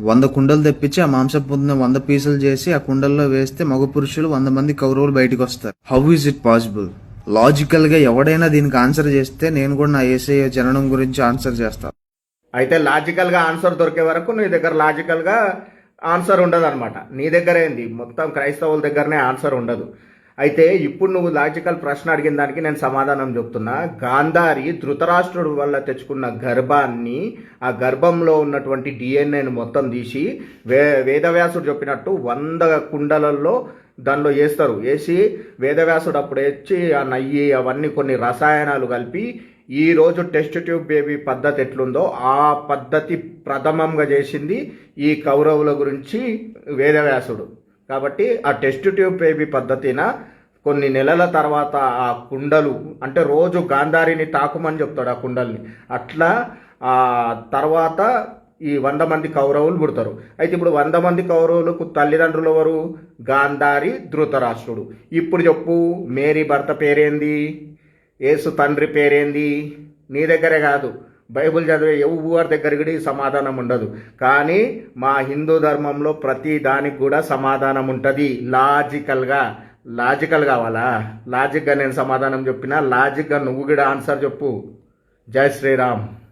వంద కుండలు తెప్పించి ఆ మాంసపుందుని వంద పీసులు చేసి ఆ కుండల్లో వేస్తే మగ పురుషులు వంద మంది కౌరవులు బయటకు వస్తారు. హౌ ఈజ్ ఇట్ పాసిబుల్ లాజికల్గా ఎవడైనా దీనికి ఆన్సర్ చేస్తే నేను కూడా నా ఏసఐ జననం గురించి ఆన్సర్ చేస్తాను అయితే లాజికల్గా ఆన్సర్ దొరికే వరకు నీ దగ్గర లాజికల్గా ఆన్సర్ ఉండదు అనమాట నీ దగ్గర ఏంది? మొత్తం క్రైస్తవుల దగ్గరనే ఆన్సర్ ఉండదు. అయితే ఇప్పుడు నువ్వు లాజికల్ ప్రశ్న అడిగిన దానికి నేను సమాధానం చెప్తున్నా. గాంధారి ధృతరాష్ట్రుడు వల్ల తెచ్చుకున్న గర్భాన్ని ఆ గర్భంలో ఉన్నటువంటి డిఎన్ఏని మొత్తం తీసి వే వేదవ్యాసుడు చెప్పినట్టు వంద కుండలలో దానిలో వేస్తారు వేసి వేదవ్యాసుడు అప్పుడు వచ్చి ఆ నయ్యి అవన్నీ కొన్ని రసాయనాలు కలిపి ఈ రోజు టెస్ట్ ట్యూబ్ బేబీ పద్ధతి ఎట్లుందో ఆ పద్ధతి ప్రథమంగా చేసింది ఈ కౌరవుల గురించి వేదవ్యాసుడు. కాబట్టి ఆ టెస్ట్ ట్యూబ్ బేబీ పద్ధతిన కొన్ని నెలల తర్వాత ఆ కుండలు అంటే రోజు గాంధారిని తాకుమని చెప్తాడు ఆ కుండల్ని. అట్లా ఆ తర్వాత ఈ వంద మంది కౌరవులు పుడతారు. అయితే ఇప్పుడు వంద మంది కౌరవులకు తల్లిదండ్రులు ఎవరు? గాంధారి ధృతరాష్ట్రుడు. ఇప్పుడు చెప్పు మేరీ భర్త పేరేంది? యేసు తండ్రి పేరేంది? నీ దగ్గరే కాదు. బైబిల్ చదివే ఎవరి దగ్గరికి సమాధానం ఉండదు. కానీ మా హిందూ ధర్మంలో ప్రతి దానికి కూడా సమాధానం ఉంటుంది. లాజికల్గా. లాజికల్ కావాలా? లాజిక్గా నేను సమాధానం చెప్పినా లాజిక్గా నువ్వు కూడా ఆన్సర్ చెప్పు. జై శ్రీరామ్.